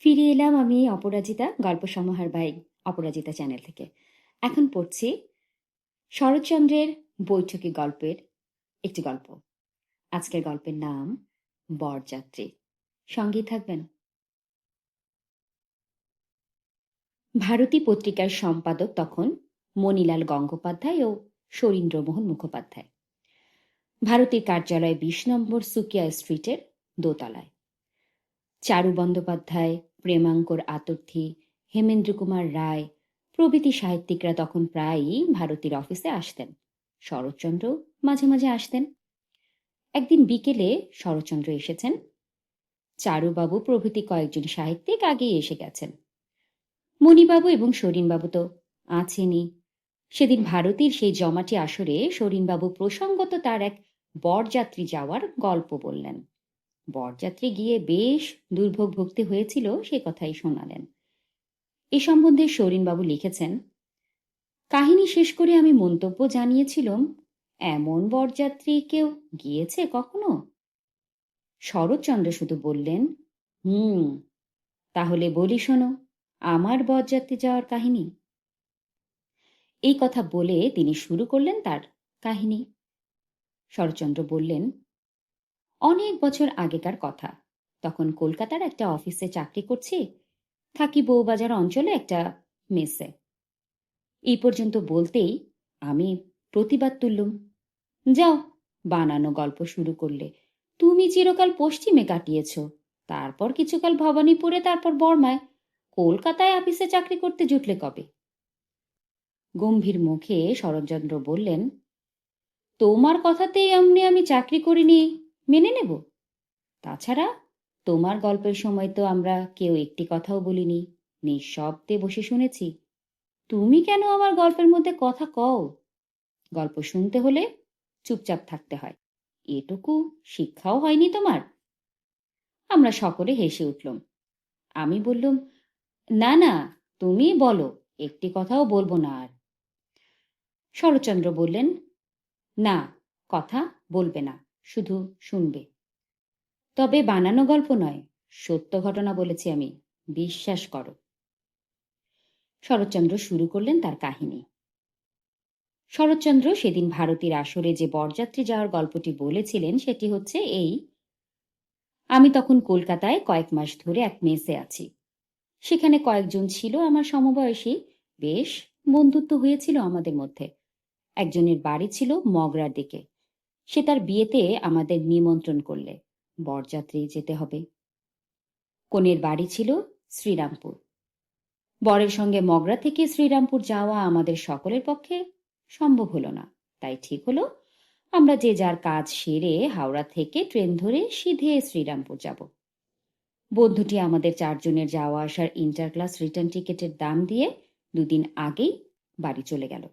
ফিরে এলাম আমি অপরাজিতা গল্প সমাহার বাই অপরাজিতা চ্যানেল থেকে। এখন পড়ছি শরৎচন্দ্রের বৈঠকি গল্পের একটি গল্প। আজকের গল্পের নাম বরযাত্রী। সঙ্গেই থাকবেন। ভারতী পত্রিকার সম্পাদক তখন মণিলাল গঙ্গোপাধ্যায় ও শরীন্দ্রমোহন মুখোপাধ্যায়। ভারতীর কার্যালয় বিশ নম্বর সুকিয়া স্ট্রিটের দোতলায়। চারু বন্দ্যোপাধ্যায় প্রেমাঙ্কর আতর্থী হেমেন্দ্র কুমার রায়, প্রভৃতি সাহিত্যিকরা তখন প্রায়ই ভারতীর অফিসে আসতেন। শরৎচন্দ্র মাঝে মাঝে আসতেন। একদিন বিকেলে শরৎচন্দ্র এসেছেন। চারুবাবু প্রভৃতি কয়েকজন সাহিত্যিক আগেই এসে গেছেন। মণিবাবু এবং সরিনবাবু তো আছেনই। সেদিন ভারতীর সেই জমাটি আসরে সরিনবাবু প্রসঙ্গত তার এক বরযাত্রী যাওয়ার গল্প বললেন। বরযাত্রী গিয়ে বেশ দুর্ভোগ ভুগতে হয়েছিল, সে কথাই শোনালেন। এ সম্বন্ধে সৌরিনবাবু লিখেছেন, কাহিনী শেষ করে আমি মন্তব্য জানিয়েছিলাম, এমন বরযাত্রী কেউ গিয়েছে কখনো? শরৎচন্দ্র শুধু বললেন, হুম, তাহলে বলি শোনো, আমার বরযাত্রী যাওয়ার কাহিনী। এই কথা বলে তিনি শুরু করলেন তার কাহিনী। শরৎচন্দ্র বললেন অনেক বছর আগেকার কথা। তখন কলকাতার একটা অফিসে চাকরি করছি, থাকি বউবাজার অঞ্চলে একটা মেসে। এই পর্যন্ত বলতেই আমি প্রতিবাদ তুললুম, যাও, বানানো গল্প শুরু করলে। তুমি চিরকাল পশ্চিমে কাটিয়েছ, তারপর কিছুকাল ভবানীপুরে, তারপর বর্মায়। কলকাতায় অফিসে চাকরি করতে জুটলে কবে? গম্ভীর মুখে শরৎচন্দ্র বললেন, তোমার কথাতেই এমনি আমি চাকরি করিনি। মেনে নেব। তাছাড়া তোমার গল্পের সময় তো আমরা কেউ একটি কথাও বলিনি, নিঃশব্দে বসে শুনেছি। তুমি কেন আমার গল্পের মধ্যে কথা কও? গল্প শুনতে হলে চুপচাপ থাকতে হয়। এটুকু শিক্ষাও হয়নি তোমার। আমরা সকলে হেসে উঠলাম। আমি বললুম, না না, তুমি বলো, একটি কথাও বলব না আর। শরৎচন্দ্র বললেন, না, কথা বলবে না। শুধু শুনবে। তবে বানানো গল্প নয়, সত্য ঘটনা বলেছি আমি, বিশ্বাস করো। শরৎচন্দ্র শুরু করলেন তার কাহিনী। শরৎচন্দ্র সেদিন ভারতীর আসরে যে বরযাত্রী যাওয়ার গল্পটি বলেছিলেন, সেটি হচ্ছে এই। আমি তখন কলকাতায় কয়েক মাস ধরে এক মেসে আছি। সেখানে কয়েকজন ছিল আমার সমবয়সী, বেশ বন্ধুত্ব হয়েছিল আমাদের মধ্যে। একজনের বাড়ি ছিল মগরার দিকে। সে তার বিয়েতে আমাদের নিমন্ত্রণ করলে। বরযাত্রী যেতে হবে। কনের বাড়ি ছিল শ্রীরামপুর। বরের সঙ্গে মগরা থেকে শ্রীরামপুর যাওয়া আমাদের সকলের পক্ষে সম্ভব হলো না। তাই ঠিক হলো, আমরা যে যার কাজ সেরে হাওড়া থেকে ট্রেন ধরে সিধে শ্রীরামপুর যাব। বন্ধুটি আমাদের চারজনের যাওয়া আসার ইন্টার ক্লাস রিটার্ন টিকিটের দাম দিয়ে দুদিন আগেই বাড়ি চলে গেল।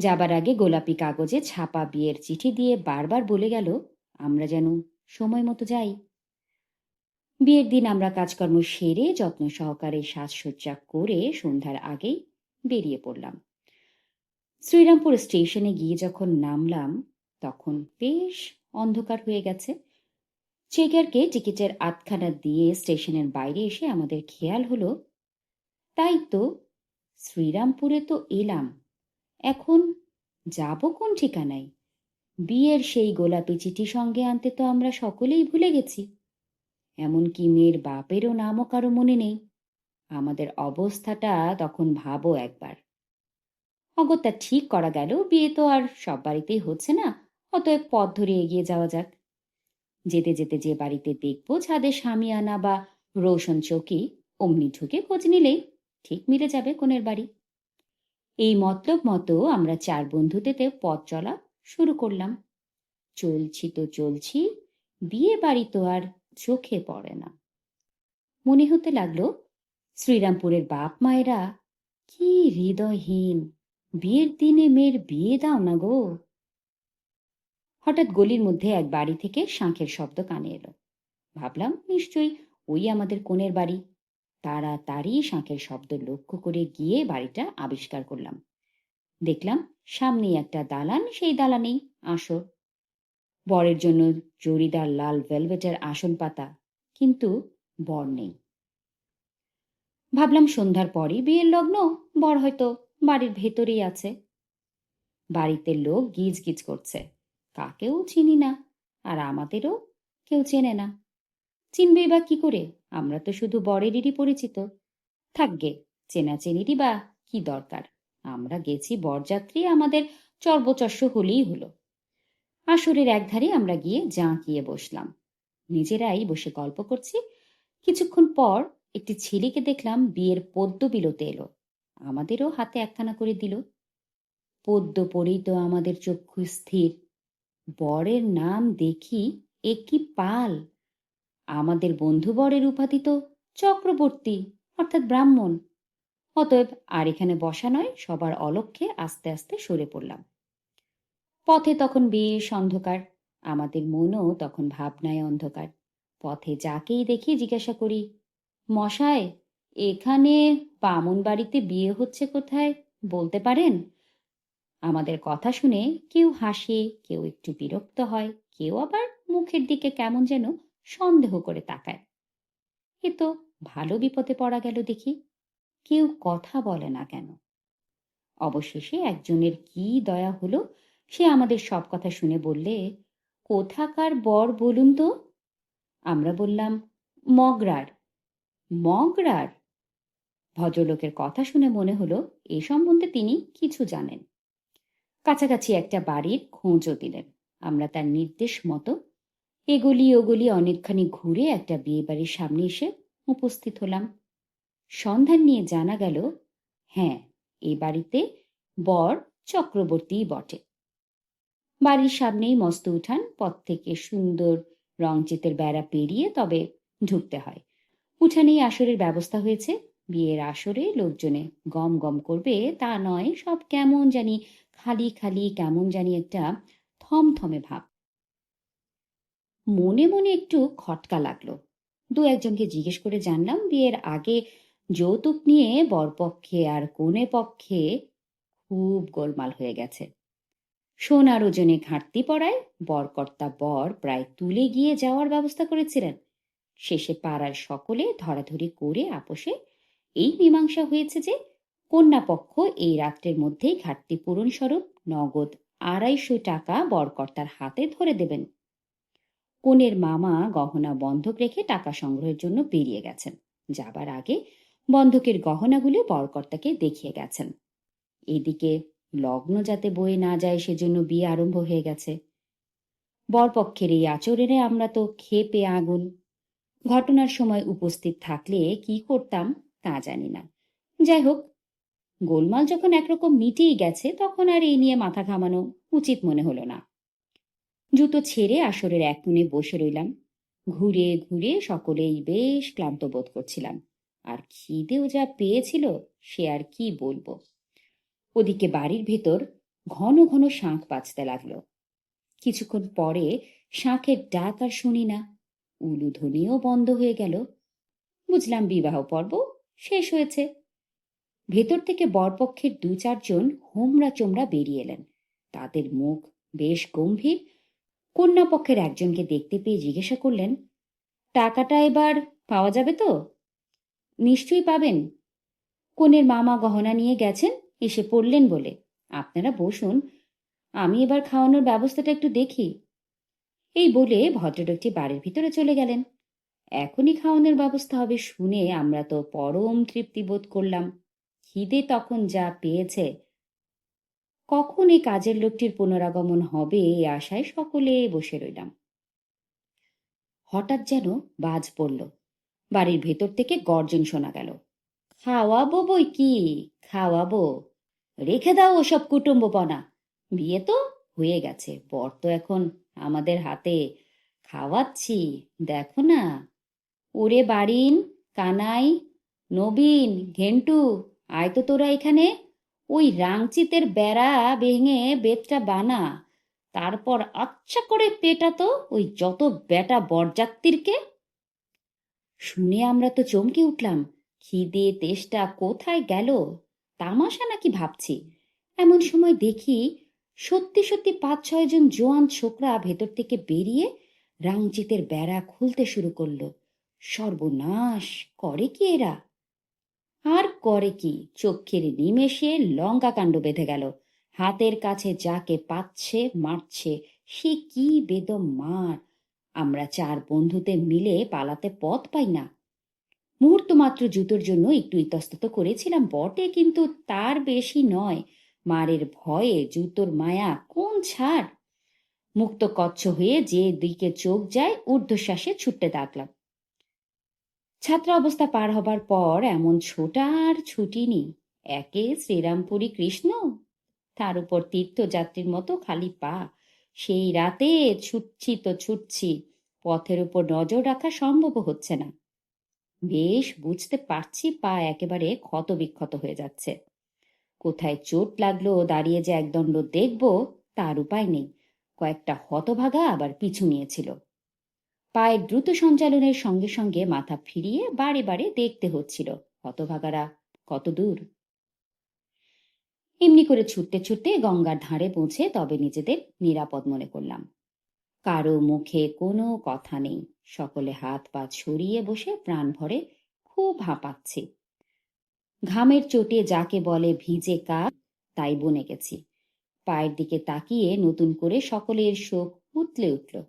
যাবার আগে গোলাপি কাগজে ছাপা বিয়ের চিঠি দিয়ে বারবার বলে গেল, আমরা যেন সময় মতো যাই। বিয়ের দিন আমরা কাজকর্ম সেরে যত্ন সহকারে সাজসজ্জা করে সন্ধ্যার আগেই বেরিয়ে পড়লাম। শ্রীরামপুর স্টেশনে গিয়ে যখন নামলাম, তখন বেশ অন্ধকার হয়ে গেছে। চেকারকে টিকিটের আধখানা দিয়ে স্টেশনের বাইরে এসে আমাদের খেয়াল হলো, তাই তো, শ্রীরামপুরে তো এলাম। এখন যাব কোন ঠিকানায়? বিয়ের সেই গোলাপি চিঠি সঙ্গে আনতে তো আমরা সকলেই ভুলে গেছি। এমনকি মেয়ের বাপেরও নামও কারও মনে নেই। আমাদের অবস্থাটা তখন ভাবো একবার। অগত্যা ঠিক করা গেল, বিয়ে তো আর সব বাড়িতেই হচ্ছে না, অতএব পথ ধরে এগিয়ে যাওয়া যাক। যেতে যেতে যে বাড়িতে দেখব ছাদে আনা বা রোশন চৌকি, অমনি ঢুকে খোঁজ নিলেই ঠিক মিলে যাবে কোনের বাড়ি। এই মতলব মতো আমরা চার বন্ধুতেতে পথ চলা শুরু করলাম। চলছি তো চলছি, বিয়ে বাড়ি তো আর চোখে পড়ে না। মনে হতে লাগল, শ্রীরামপুরের বাপ মায়েরা কি হৃদয়হীন, বিয়ের দিনে মেয়ের বিয়ে দাও না গো। হঠাৎ গলির মধ্যে এক বাড়ি থেকে শাঁখের শব্দ কানে এলো। ভাবলাম, নিশ্চয়ই ওই আমাদের কোণের বাড়ি। তাড়াতাড়ি শাঁখের শব্দ লক্ষ্য করে গিয়ে বাড়িটা আবিষ্কার করলাম। দেখলাম সামনেই একটা দালান, সেই দালানেই আসর বরের জন্য জরিদার লাল ভেলভেটের আসন পাতা, কিন্তু বর নেই। ভাবলাম সন্ধ্যার পরই বিয়ের লগ্ন, বর হয়তো বাড়ির ভেতরেই আছে। বাড়িতে লোক গিজ গিজ করছে, কাকেও চিনি না, আর আমাদেরও কেউ চেনে না। চিনবে বা কি করে? আমরা তো শুধু বরেরই পরিচিত। থাকগে চেনাচেনিরই বা কি দরকার? আমরা গেছি বরযাত্রী আমাদের চর্বচস্য হলেই হলো। আসরের একধারে আমরা গিয়ে জাঁকিয়ে বসলাম। নিজেরাই বসে গল্প করছি। কিছুক্ষণ পর একটি ছেলেকে দেখলাম বিয়ের পদ্ম বিলোতে এলো। আমাদেরও হাতে একখানা করে দিল। পদ্ম পড়েই তো আমাদের চক্ষু স্থির। বরের নাম দেখি এ কি পাল। আমাদের বন্ধু বরের উপাধি তো চক্রবর্তী, অর্থাৎ ব্রাহ্মণ। অতএব আর এখানে বসা নয়, সবার অলক্ষ্যে আস্তে আস্তে সরে পড়লাম। পথে তখন বেশ অন্ধকার, আমাদের মনও তখন ভাবনায় অন্ধকার। পথে যাকেই দেখি জিজ্ঞাসা করি, মশায়, এখানে বামুন বাড়িতে বিয়ে হচ্ছে কোথায়? বলতে পারেন? আমাদের কথা শুনে কেউ হাসে, কেউ একটু বিরক্ত হয়, কেউ আবার মুখের দিকে কেমন যেন সন্দেহ করে তাকায়। এ তো ভালো বিপদে পড়া গেল দেখি, কেউ কথা বলে না কেন? অবশেষে একজনের কি দয়া হলো, সে আমাদের সব কথা শুনে বললে, কোথাকার বর বলুন তো? আমরা বললাম, মগরার। মগরার? ভদ্রলোকের কথা শুনে মনে হলো, এ সম্বন্ধে তিনি কিছু জানেন। কাছাকাছি একটা বাড়ির খোঁজও দিলেন। আমরা তার নির্দেশ মতো এগলি ওগলি অনেকখানি ঘুরে একটা বিয়ে বাড়ির সামনে এসে উপস্থিত হলাম। সন্ধান নিয়ে জানা গেল হ্যাঁ এই বাড়িতে বর চক্রবর্তী বটে। বাড়ির সামনেই মস্ত উঠান, পথ থেকে সুন্দর রংচিতের বেড়া পেরিয়ে তবে ঢুকতে হয়। উঠানেই আসরের ব্যবস্থা হয়েছে। বিয়ের আসরে লোকজনে গম গম করবে, তা নয়, সব কেমন জানি খালি খালি কেমন জানি একটা থমথমে ভাব। মনে মনে একটু খটকা লাগল। দু একজনকে জিজ্ঞেস করে জানলাম, বিয়ের আগে যৌতুক নিয়ে বরপক্ষে আর কনে পক্ষে খুব গোলমাল হয়ে গেছে। সোনার ওজনে ঘাটতি পড়ায় বরকর্তা বর প্রায় তুলে গিয়ে যাওয়ার ব্যবস্থা করেছিলেন। শেষে পাড়ার সকলে ধরাধরি করে আপোষে এই মীমাংসা হয়েছে যে কন্যা পক্ষ এই রাত্রের মধ্যেই ঘাটতি পূরণ স্বরূপ নগদ আড়াইশো টাকা বরকর্তার হাতে ধরে দেবেন। কনের মামা গহনা বন্ধক রেখে টাকা সংগ্রহের জন্য বেরিয়ে গেছেন। যাবার আগে বন্ধকের গহনাগুলো বরকর্তাকে দেখিয়ে গেছেন। এদিকে লগ্ন যাতে বয়ে না যায় সেজন্য বিয়ে আরম্ভ হয়ে গেছে। বরপক্ষের এই আচরণে আমরা তো খেপে আগুন। ঘটনার সময় উপস্থিত থাকলে কি করতাম তা জানি না। যাই হোক, গোলমাল যখন একরকম মিটেই গেছে, তখন আর এই নিয়ে মাথা ঘামানো উচিত মনে হলো না। জুতো ছেড়ে আসরের এক কোণে বসে রইলাম। ঘুরে ঘুরে সকলেই বেশ ক্লান্ত বোধ করছিলাম। আর খিদেও যা পেয়েছিল, সে আর কি বলব? ওদিকে বাড়ির ভেতর ঘন ঘন শাঁখ বাজতে লাগল। কিছুক্ষণ পরে শাঁখের ডাক আর শুনি না। উলুধ্বনিও বন্ধ হয়ে গেল। বুঝলাম বিবাহ পর্ব শেষ হয়েছে। ভেতর থেকে বরপক্ষের দু চারজন হোমরা চোমরা বেরিয়ে এলেন। তাদের মুখ বেশ গম্ভীর কন্যা পক্ষের একজনকে দেখতে পেয়ে জিজ্ঞাসা করলেন, টাকাটা এবার পাওয়া যাবে তো? নিশ্চয়ই পাবেন। কনের মামা গহনা নিয়ে গেছেন, এসে পড়লেন বলে। আপনারা বসুন, আমি এবার খাওয়ানোর ব্যবস্থাটা একটু দেখি। এই বলে ভদ্রলোকটি বাড়ির ভিতরে চলে গেলেন। এখনই খাওয়ানোর ব্যবস্থা হবে শুনে আমরা তো পরম তৃপ্তি বোধ করলাম। খিদে তখন যা পেয়েছে কখন এই কাজের লোকটির পুনরাগমন হবে এই আশায় সকলে বসে রইলাম। হঠাৎ যেন বাজ পড়ল। বাড়ির ভেতর থেকে গর্জন শোনা গেল। খাওয়াবো বই কি? খাওয়াবো? রেখে দাও ওসব কুটুম্বপনা। বিয়ে তো হয়ে গেছে, বর তো এখন আমাদের হাতে। খাওয়াচ্ছি, দেখো না। ওরে বাড়িন, কানাই, নবীন, ঘেন্টু, আয় তো তোরা এখানে। ওই রাংচিতের বেড়া ভেঙে বেতটা বানা। তারপর আচ্ছা করে পেটা তো ওই যত বেটা বরযাত্রীরকে শুনে আমরা তো চমকে উঠলাম, খিদে তেষ্টা কোথায় গেল? তামাশা নাকি ভাবছি? এমন সময় দেখি সত্যি সত্যি পাঁচ, ছয় জন জোয়ান ছোকরা ভেতর থেকে বেরিয়ে রাংচিতের বেড়া খুলতে শুরু করল। সর্বনাশ করে কি এরা? আর করে কি? চক্ষের নিমেষে লঙ্কা কাণ্ড বেঁধে গেল। হাতের কাছে যাকে পাচ্ছে, মারছে, সে কি বেদম মার? আমরা চার বন্ধুতে মিলে পালাতে পথ পাই না। মুহূর্ত মাত্র জুতোর জন্য একটু ইতস্তত করেছিলাম বটে, কিন্তু তার বেশি নয়। মারের ভয়ে জুতোর মায়া কোন ছাড়? মুক্ত কচ্ছ হয়ে যে দিকে চোখ যায়, ঊর্ধ্বশ্বাসে ছুটতে থাকলাম ছাত্র অবস্থা পার হবার পর এমন ছোটা আর ছুটিনি একে শ্রীরামপুরী কৃষ্ণ, তার উপর তীর্থযাত্রীর মতো খালি পা। সেই রাতে ছুটছি তো ছুটছি, পথের উপর নজর রাখা সম্ভব হচ্ছে না। বেশ বুঝতে পারছি পা একেবারে ক্ষত বিক্ষত হয়ে যাচ্ছে। কোথায় চোট লাগল, দাঁড়িয়ে যে একদণ্ড দেখব, তার উপায় নেই। কয়েকটা হতভাগা আবার পিছু নিয়েছিল। পায়ের দ্রুত সঞ্চালনের সঙ্গে সঙ্গে মাথা ফিরিয়ে বারে বারে দেখতে হচ্ছিল। হতভাগারা, কত দূর? এমনি করে ছুটতে ছুটতে গঙ্গার ধারে পৌঁছে তবে নিজেদের নিরাপদ মনে করলাম। কারও মুখে কোনো কথা নেই। সকলে হাত পা ছড়িয়ে বসে প্রাণ ভরে খুব হাঁপাচ্ছি। ঘামের চোটে যাকে বলে ভিজে কাক, তাই বনে গেছি। পায়ের দিকে তাকিয়ে নতুন করে সকলের শোক উতলে উঠল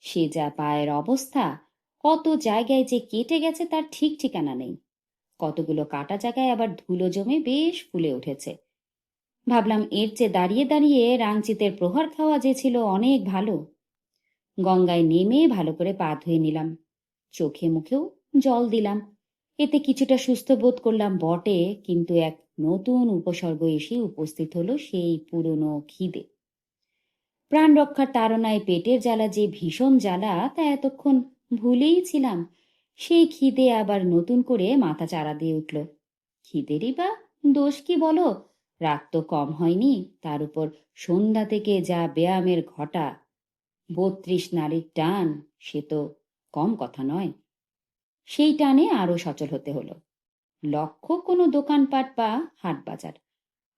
সে যা পায়ের অবস্থা, কত জায়গায় যে কেটে গেছে তার ঠিক ঠিকানা নেই। কতগুলো কাটা জায়গায় আবার ধুলো জমে বেশ ফুলে উঠেছে। ভাবলাম এর চেয়ে দাঁড়িয়ে দাঁড়িয়ে রাংচিতের প্রহার খাওয়া যে ছিল অনেক ভালো। গঙ্গায় নেমে ভালো করে পা ধুয়ে নিলাম। চোখে মুখেও জল দিলাম। এতে কিছুটা সুস্থ বোধ করলাম বটে, কিন্তু এক নতুন উপসর্গ এসে উপস্থিত হলো সেই পুরনো খিদে। প্রাণ রক্ষার তাড়নায় পেটের জ্বালা যে ভীষণ জ্বালা, তা এতক্ষণ ভুলেই ছিলাম। সেই খিদে আবার নতুন করে মাথা চারা দিয়ে উঠল। খিদেরই বা দোষ কি বলো? রাত তো কম হয়নি, তার উপর সন্ধ্যা থেকে যা ব্যায়ামের ঘটা। বত্রিশ নারীর টান, সে তো কম কথা নয়। সেই টানে আরও সচল হতে হলো। লক্ষ্য কোনো দোকানপাট বা হাট বাজার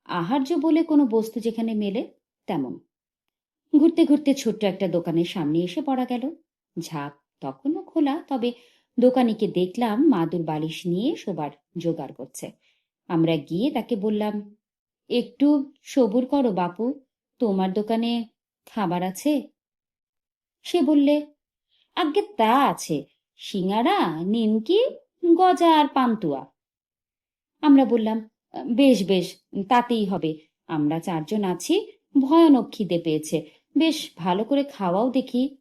আহার্য বলে কোনো বস্তু যেখানে মেলে, তেমন। ঘুরতে ঘুরতে ছোট্ট একটা দোকানের সামনে এসে পড়া গেল। ঝাঁপ তখনও খোলা, তবে দোকানিকে দেখলাম মাদুর বালিশ নিয়ে শোবার জোগাড় করছে। আমরা গিয়ে তাকে বললাম, একটু সবুর করো বাপু, তোমার দোকানে খাবার আছে? সে বললে আগে তা আছে সিঙ্গারা নিমকি, গজা আর পান্তুয়া। আমরা বললাম, বেশ বেশ, তাতেই হবে। আমরা চারজন আছি, ভয়ানক খিদে পেয়েছে। বেশ ভালো করে খাওয়াও দেখি।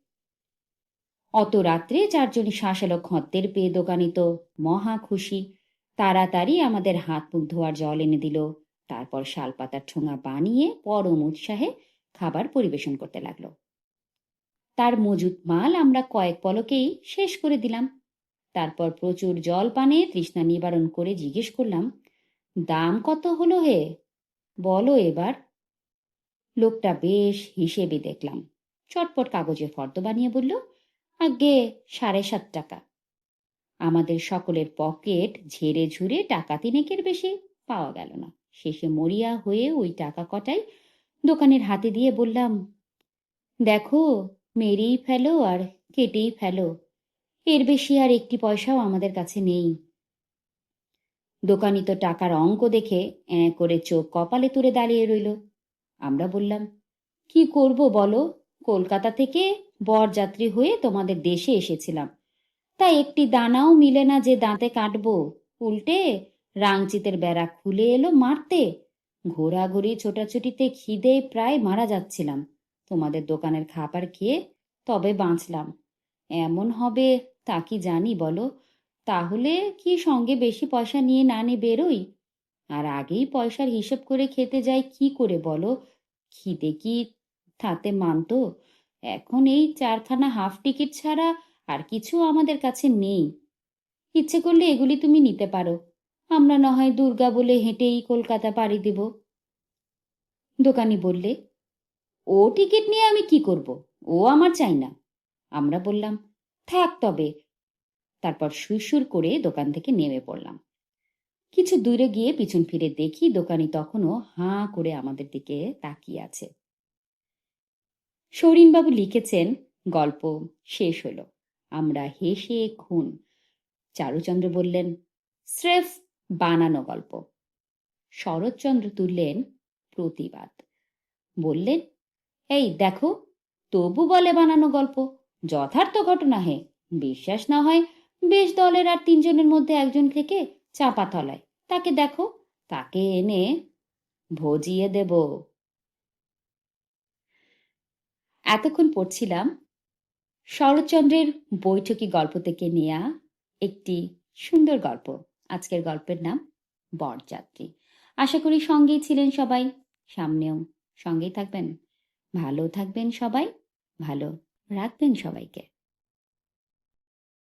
অত রাত্রে চারজনই শ্বাস এলো খদ্দের পেয়ে দোকানি তো মহা খুশি। তাড়াতাড়ি আমাদের হাত মুখ ধোয়ার জল এনে দিল। তারপর শালপাতার ঠোঙা বানিয়ে পরম উৎসাহে খাবার পরিবেশন করতে লাগল। তার মজুত মাল আমরা কয়েক পলকেই শেষ করে দিলাম। তারপর প্রচুর জল পানে তৃষ্ণা নিবারণ করে জিজ্ঞেস করলাম, দাম কত হলো হে? বলো এবার। লোকটা বেশ হিসেবে দেখলাম। চটপট কাগজে ফর্দ বানিয়ে বলল, আগে সাড়ে সাত টাকা। আমাদের সকলের পকেট ঝেড়ে ঝুড়ে টাকা তিনেকের বেশি পাওয়া গেল না। শেষে মরিয়া হয়ে ওই টাকা কটাই দোকানের হাতে দিয়ে বললাম, দেখো, মেরেই ফেলো আর কেটেই ফেলো। এর বেশি আর একটি পয়সাও আমাদের কাছে নেই। দোকানি তো টাকার অঙ্ক দেখে এঁ করে চোখ কপালে তুলে দাঁড়িয়ে রইল। আমরা বললাম, কি করব বলো? কলকাতা থেকে বরযাত্রী হয়ে তোমাদের দেশে এসেছিলাম। তা একটি দানাও মিলে না যে দাঁতে কাটবো। উল্টে রাংচিতের বেড়া খুলে এলো মারতে। ঘোরাঘুরি ছোটাছুটিতে খিদে প্রায় মারা যাচ্ছিলাম। তোমাদের দোকানের খাবার খেয়ে তবে বাঁচলাম। এমন হবে তা কি জানি বলো? তাহলে কি সঙ্গে বেশি পয়সা নিয়ে না নিয়ে বেরোই? আর আগেই পয়সার হিসেব করে খেতে যাই, কি করে বলো? খিদে কি তাতে মানতো? এখন এই চারখানা হাফ টিকিট ছাড়া আর কিছু আমাদের কাছে নেই। ইচ্ছে করলে এগুলি তুমি নিতে পারো। আমরা না হয় দুর্গা বলে হেঁটেই কলকাতা পাড়ি দেব। দোকানি বললে, ও টিকিট নিয়ে আমি কি করব? ও আমার চাই না। আমরা বললাম, থাক তবে। তারপর সুরসুর করে দোকান থেকে নেমে পড়লাম। কিছু দূরে গিয়ে পিছন ফিরে দেখি দোকানি তখনও হাঁ করে আমাদের দিকে তাকিয়ে আছে। সৌরিনবাবু লিখেছেন, গল্প শেষ হলো। আমরা হেসে খুন। চারুচন্দ্র বললেন, স্রেফ বানানো গল্প। শরৎচন্দ্র তুললেন, প্রতিবাদ। বললেন, এই দেখো, তবু বলে বানানো গল্প। যথার্থ ঘটনা হে। বিশ্বাস না হয়, বেশ দলের আর তিনজনের মধ্যে একজন থেকে চাপা তলায়। তাকে দেখো, তাকে এনে ভজিয়ে দেব। এতক্ষণ পড়ছিলাম শরৎচন্দ্রের বৈঠকি গল্প থেকে নেয়া একটি সুন্দর গল্প। আজকের গল্পের নাম বরযাত্রী। আশা করি সঙ্গেই ছিলেন সবাই। সামনেও সঙ্গেই থাকবেন। ভালো থাকবেন সবাই। ভালো রাখবেন সবাইকে।